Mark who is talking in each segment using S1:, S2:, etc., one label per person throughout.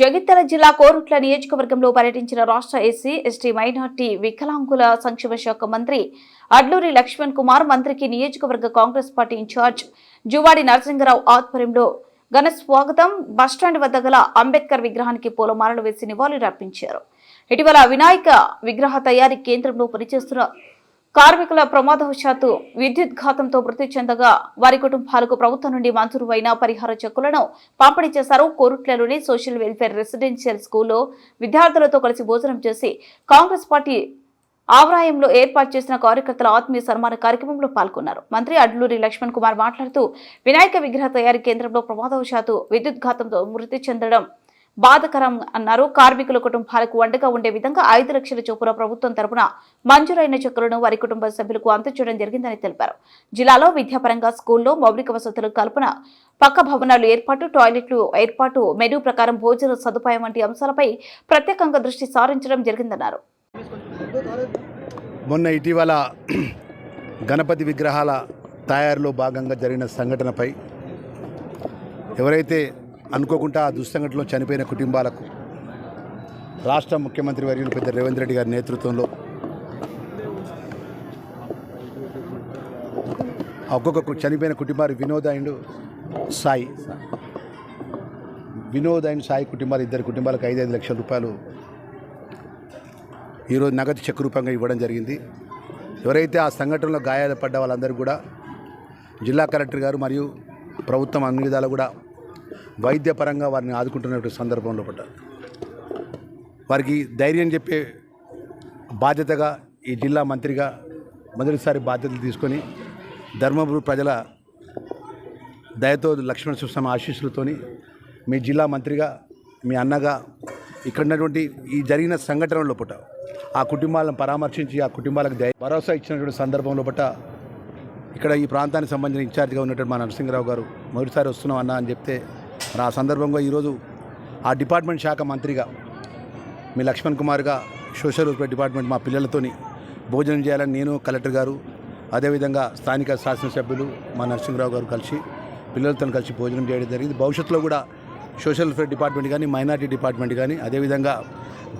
S1: జగిత్యాల జిల్లా కోరుట్ల నియోజకవర్గంలో పర్యటించిన రాష్ట్ర ఎస్సీ ఎస్టీ మైనార్టీ వికలాంగుల సంక్షేమ శాఖ మంత్రి అడ్లూరి లక్ష్మణ్ కుమార్ మంత్రికి నియోజకవర్గ Congress party in-charge Juvvadi Narasingarao ఆధ్వర్యంలో ఘన స్వాగతం. బస్టాండ్ వద్ద గల అంబేద్కర్ విగ్రహానికి పూలమాలలు వేసి నివాళులర్పించారు. ఇటీవల వినాయక విగ్రహ తయారీ కేంద్రంలో పనిచేస్తున్న కార్మికుల ప్రమాదవశాత్తు విద్యుత్ ఘాతంతో మృతి చెందగా వారి కుటుంబాలకు ప్రభుత్వం నుండి మంజూరు అయిన పరిహార చెక్కులను పంపిణీ చేశారు. కోరుట్లలోని సోషల్ వెల్ఫేర్ రెసిడెన్షియల్ స్కూల్లో విద్యార్థులతో కలిసి భోజనం చేసి కాంగ్రెస్ పార్టీ ఆవరాయంలో ఏర్పాటు చేసిన కార్యకర్తల ఆత్మీయ సన్మాన కార్యక్రమంలో పాల్గొన్నారు. మంత్రి అడ్లూరి లక్ష్మణ్ కుమార్ మాట్లాడుతూ వినాయక విగ్రహ తయారీ కేంద్రంలో ప్రమాదవశాత్తు విద్యుత్ ఘాతంతో మృతి చెందడం బాధకరం అన్నారు. కార్మికుల కుటుంబాలకు వండగా ఉండే విధంగా ఐదు లక్షల చొప్పున ప్రభుత్వం తరపున మంజూరైన చెక్కులను వారి కుటుంబ సభ్యులకు అందజేయడం జరిగిందని తెలిపారు. జిల్లాలో విద్యాపరంగా స్కూల్లో మౌలిక వసతుల కల్పన పక్క భవనాలు ఏర్పాటు టాయిలెట్లు ఏర్పాటు మెనూ ప్రకారం భోజన సదుపాయం వంటి అంశాలపై ప్రత్యేకంగా దృష్టి సారించడం జరిగిందన్నారు.
S2: మొన్న ఇటీవల గణపతి విగ్రహాల తయారులో భాగంగా జరిగిన సంఘటనపై ఎవరైతే అనుకోకుండా ఆ దుస్సంఘటనలో చనిపోయిన కుటుంబాలకు రాష్ట్ర ముఖ్యమంత్రి వర్యులు పెద్ద రేవంత్ రెడ్డి గారి నేతృత్వంలో ఒక్కొక్క చనిపోయిన కుటుంబాలు వినోద్ అండ్ సాయి. వినోద్ అండ్ సాయి కుటుంబాలు ఇద్దరు కుటుంబాలకు ఐదు ఐదు లక్షల రూపాయలు ఈరోజు నగదు చెక్ రూపంగా ఇవ్వడం జరిగింది. ఎవరైతే ఆ సంఘటనలో గాయాలు పడ్డ వాళ్ళందరూ కూడా జిల్లా కలెక్టర్ గారు మరియు ప్రభుత్వం అన్ని విధాలు కూడా వైద్యపరంగా వారిని ఆదుకుంటున్నటువంటి సందర్భంలో పడ్డారు వారికి ధైర్యం చెప్పే బాధ్యతగా ఈ జిల్లా మంత్రిగా మొదటిసారి బాధ్యతలు తీసుకొని ధర్మపురి ప్రజల దయతో లక్ష్మణ సుస్వామి ఆశీస్సులతోని మీ జిల్లా మంత్రిగా మీ అన్నగా ఇక్కడ ఉన్నటువంటి ఈ జరిగిన సంఘటనలో పుట్ట ఆ కుటుంబాలను పరామర్శించి ఆ కుటుంబాలకు దయ భరోసా ఇచ్చినటువంటి సందర్భంలో పట్ట ఇక్కడ ఈ ప్రాంతానికి సంబంధించిన ఇన్ఛార్జిగా ఉన్నటువంటి మా నరసింహరావు గారు మొదటిసారి వస్తున్నాం అన్న అని చెప్తే ఆ సందర్భంగా ఈరోజు ఆ డిపార్ట్మెంట్ శాఖ మంత్రిగా మీ లక్ష్మణ్ కుమార్గా సోషల్ వెల్ఫేర్ డిపార్ట్మెంట్ మా పిల్లలతోని భోజనం చేయాలని నేను కలెక్టర్ గారు అదేవిధంగా స్థానిక శాసనసభ్యులు మా నరసింహరావు గారు కలిసి పిల్లలతో కలిసి భోజనం చేయడం జరిగింది. భవిష్యత్తులో కూడా సోషల్ వెల్ఫేర్ డిపార్ట్మెంట్ కానీ మైనార్టీ డిపార్ట్మెంట్ కానీ అదేవిధంగా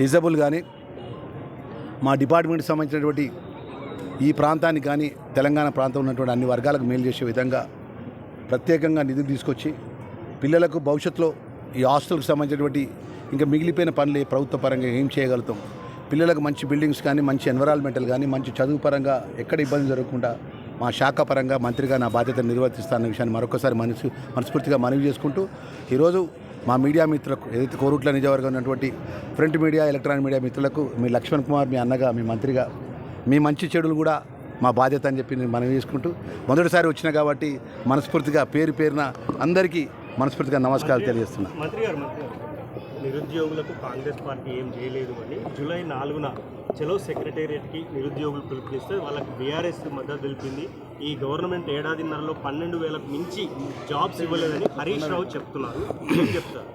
S2: డిజబుల్ కానీ మా డిపార్ట్మెంట్కి సంబంధించినటువంటి ఈ ప్రాంతానికి కానీ తెలంగాణ ప్రాంతంలో ఉన్నటువంటి అన్ని వర్గాలకు మేలు చేసే విధంగా ప్రత్యేకంగా నిధులు తీసుకొచ్చి పిల్లలకు భవిష్యత్తులో ఈ హాస్టల్కి సంబంధించినటువంటి ఇంకా మిగిలిపోయిన పనులు ప్రభుత్వ పరంగా ఏం చేయగలుగుతాం? పిల్లలకు మంచి బిల్డింగ్స్ కానీ మంచి ఎన్విరాన్మెంటల్ కానీ మంచి చదువు పరంగా ఎక్కడ ఇబ్బంది జరగకుండా మా శాఖ పరంగా మంత్రిగా నా బాధ్యత నిర్వర్తిస్తాన్న విషయాన్ని మరొకసారి మనసు మనస్ఫూర్తిగా మనవి చేసుకుంటూ ఈరోజు మా మీడియా మిత్రులకు ఏదైతే కోరుట్ల నిజవర్గం ఉన్నటువంటి ప్రింట్ మీడియా ఎలక్ట్రానిక్ మీడియా మిత్రులకు మీ లక్ష్మణ్ కుమార్ మీ అన్నగా మీ మంత్రిగా మీ మంచి చెడులు కూడా మా బాధ్యత అని చెప్పి నేను మనవి చేసుకుంటూ మొదటిసారి వచ్చిన కాబట్టి మనస్ఫూర్తిగా పేరు పేరున అందరికీ మనస్ఫూర్తిగా నమస్కారాలు తెలియజేస్తున్నా.
S3: మంత్రి గారు నిరుద్యోగులకు కాంగ్రెస్ పార్టీ ఏం చేయలేదు అని జూలై నాలుగున చలో సెక్రటేరియట్కి నిరుద్యోగులు పిలుపునిస్తే వాళ్ళకి బీఆర్ఎస్ మద్దతు తెలిపింది. ఈ గవర్నమెంట్ ఏడాదిన్నరలో పన్నెండు వేలకు మించి జాబ్స్ ఇవ్వలేదని హరీష్ రావు చెప్తున్నారు. ఏం చెప్తారు?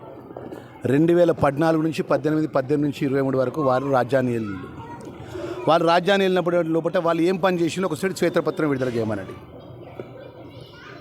S2: రెండు వేల పద్నాలుగు నుంచి పద్దెనిమిది పద్దెనిమిది నుంచి ఇరవై మూడు వరకు వారు రాజ్యాన్ని వెళ్ళింది వాళ్ళు రాజ్యాన్ని వెళ్ళినప్పుడు లోపల వాళ్ళు ఏం పని చేసినా ఒకసారి శ్వేతపత్రం విడుదల చేయమనండి.